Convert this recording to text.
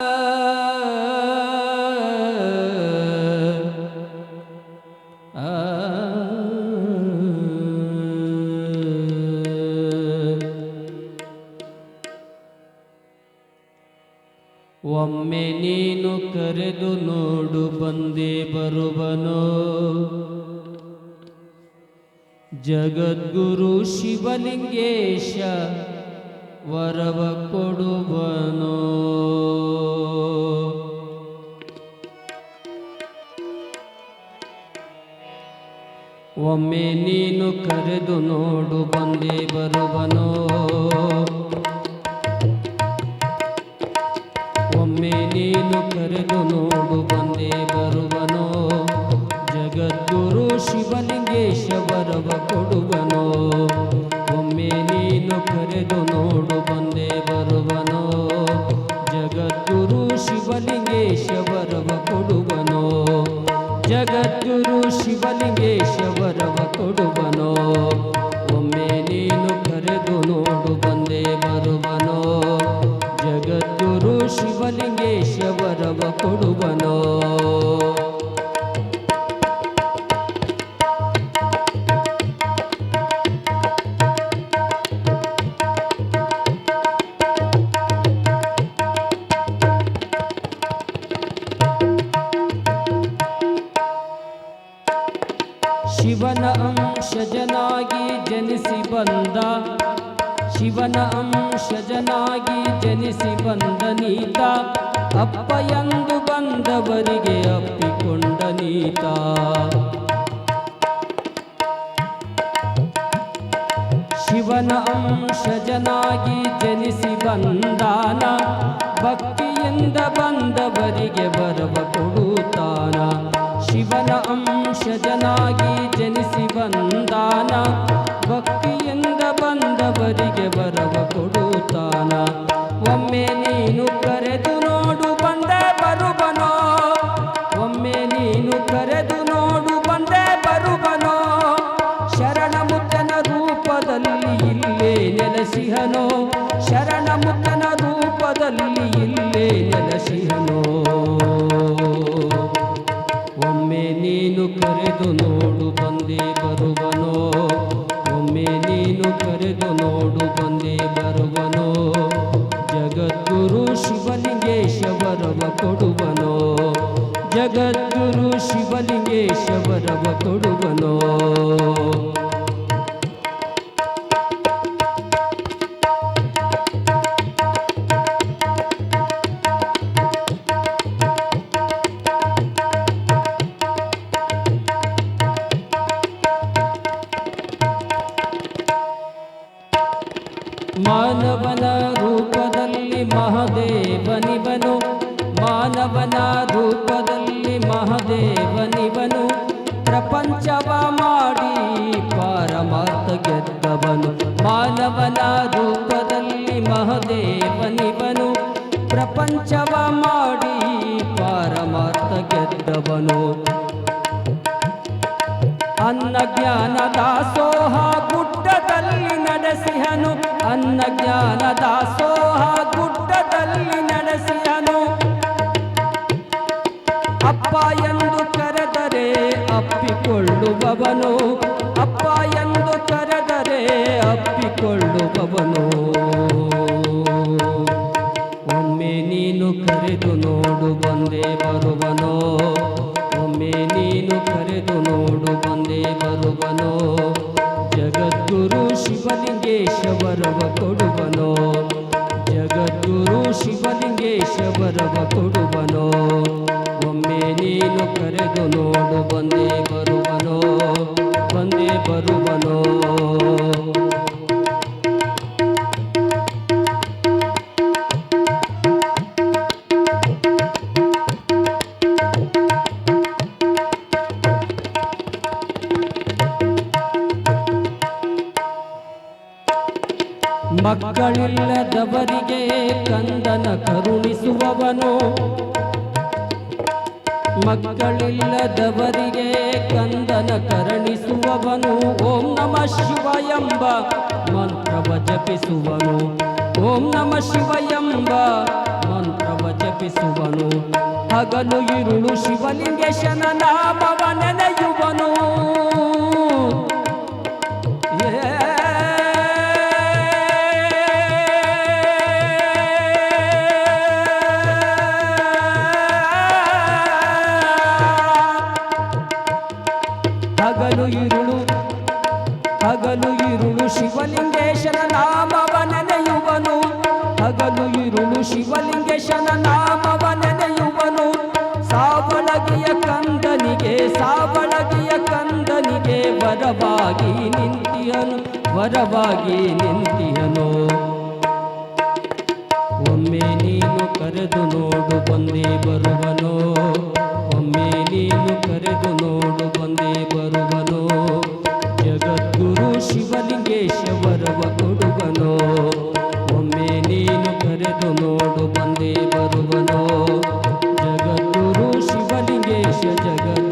ಒಮ್ಮೆ ನೀನು ಕರೆದು ನೋಡು ಬಂದೇ ಬರುವನೋ. ಜಗದ್ಗುರು ಶಿವಲಿಂಗೇಶ ವರವ ಕೊಡುವನು. ಒಮ್ಮೆ ನೀನು ಕರೆದು ನೋಡು ಬಂದೇ ಬರುವನು. ಒಮ್ಮೆ ನೀನು ಕರೆದು ನೋಡು ಬಂದೇ ಬರುವನು. ಜಗದ್ಗುರು ಶಿವಲಿಂಗೇಶ ವರವ ಕೊಡುವನೋ. ಶಿವನ ಅಂಶಜನಾಗಿ ಜನಿಸಿ ಬಂದ. ಶಿವನ ಅಂಶಜನಾಗಿ ಜನಿಸಿ ಬಂದ ನೀತ. ಅಪ್ಪ ಎಂದು ಬಂದವರಿಗೆ ಅಪ್ಪಿಕೊಂಡ ನೀತ. ಶಿವನ ಅಂಶಜನಾಗಿ ಜನಿಸಿ ಬಂದಾನ. ಭಕ್ತಿಯಿಂದ ಬಂದವರಿಗೆ ಬರವ ಕೊಡುತ್ತಾನ. ಒಮ್ಮೆ ನೀನು ಕರೆದು ನೋಡು ಬಂದೆ ಬರುವನೋ. ಒಮ್ಮೆ ನೀನು ಕರೆದು ನೋಡು ಬಂದೆ ಬರುವನೋ. ಶರಣ ರೂಪದಲ್ಲಿ ಇಲ್ಲೇ ನೆಲೆಸಿಹನೋ. ಜಗದ್ಗುರು ಶಿವಲಿಂಗೇಶ ವರವ ಕೊಡುವನೋ? ಜಗದ್ಗುರು ಶಿವಲಿಂಗೇಶ ವರವ ಕೊಡುವನೋ? ಮಾನವನ ರೂಪದಲ್ಲಿ ಮಹದೇವನಿವನು ಮಾನವನ ರೂಪದಲ್ಲಿ ಮಹದೇವನಿವನು, ಪ್ರಪಂಚವ ಮಾಡಿ ಪಾರಮಾರ್ಥ ಗೆದ್ದವನು ಮಾನವನ ರೂಪದಲ್ಲಿ ಮಹದೇವನಿವನು, ಪ್ರಪಂಚವ ಮಾಡಿ ಪಾರಮಾರ್ಥ ಗೆದ್ದವನು. ಅನ್ನ ಜ್ಞಾನ ದಾಸೋಹ ಗುಡ್ಡದಲ್ಲಿ ನಡೆಸಿಹನು, ಅನ್ನ ಜ್ಞಾನ ದಾಸೋಹ ಅಪ್ಪ ಎಂದು ಕರೆದರೆ ಅಪ್ಪಿಕೊಳ್ಳುವವನು. ಅಪ್ಪ ಎಂದು ಕರೆದರೆ ಅಪ್ಪಿಕೊಳ್ಳುವವನು. ಒಮ್ಮೆ ನೀನು ಕರೆದು ನೋಡು ಬಂದೇ ಬರುವನೋ. ಒಮ್ಮೆ ನೀನು ಕರೆದು ನೋಡು ಬಂದೇ ನೀನು ಕರೆದು ನೋಡು ಬಂದೇ ಬರುವನೋ ಬಂದೇ ಬರುವನೋ. ಮಕ್ಕಳಿಲ್ಲದವರಿಗೆ ಕಂದನ ಕರುಣಿಸುವವನು. ಮಕ್ಕಳಿಲ್ಲದವರಿಗೆ ಕಂದನ ಕರುಣಿಸುವವನು. ಓಂ ನಮ ಶಿವ ಎಂಬ ಮಂತ್ರವ ಜಪಿಸುವನು. ಓಂ ನಮ ಶಿವ ಎಂಬ ಮಂತ್ರವ ಜಪಿಸುವನು. ಹಗಲು ಇರುಳು ಶಿವಲಿಂಗೇಶನ ನಾಮವ ಶಿವಲಿಂಗೇಶನ ನಾಮವ ನೆನೆಯುವನು ಸಾವಳಗಿಯ ಕಂದನಿಗೆ ಸಾವಳಗಿಯ ಕಂದನಿಗೆ ವರವಾಗಿ ನಿಂತಿಯನು ವರವಾಗಿ ನಿಂತಿಯನು. ಒಮ್ಮೆ ನೀನು ಕರೆದು ನೋಡು ಬಂದೇ ಬರುವನು. ಒಮ್ಮೆ ನೀನು ಕರೆದು ನೋಡು ಬಂದೇ ಬರುವನು. ಶಿವಲಿಂಗೇಶ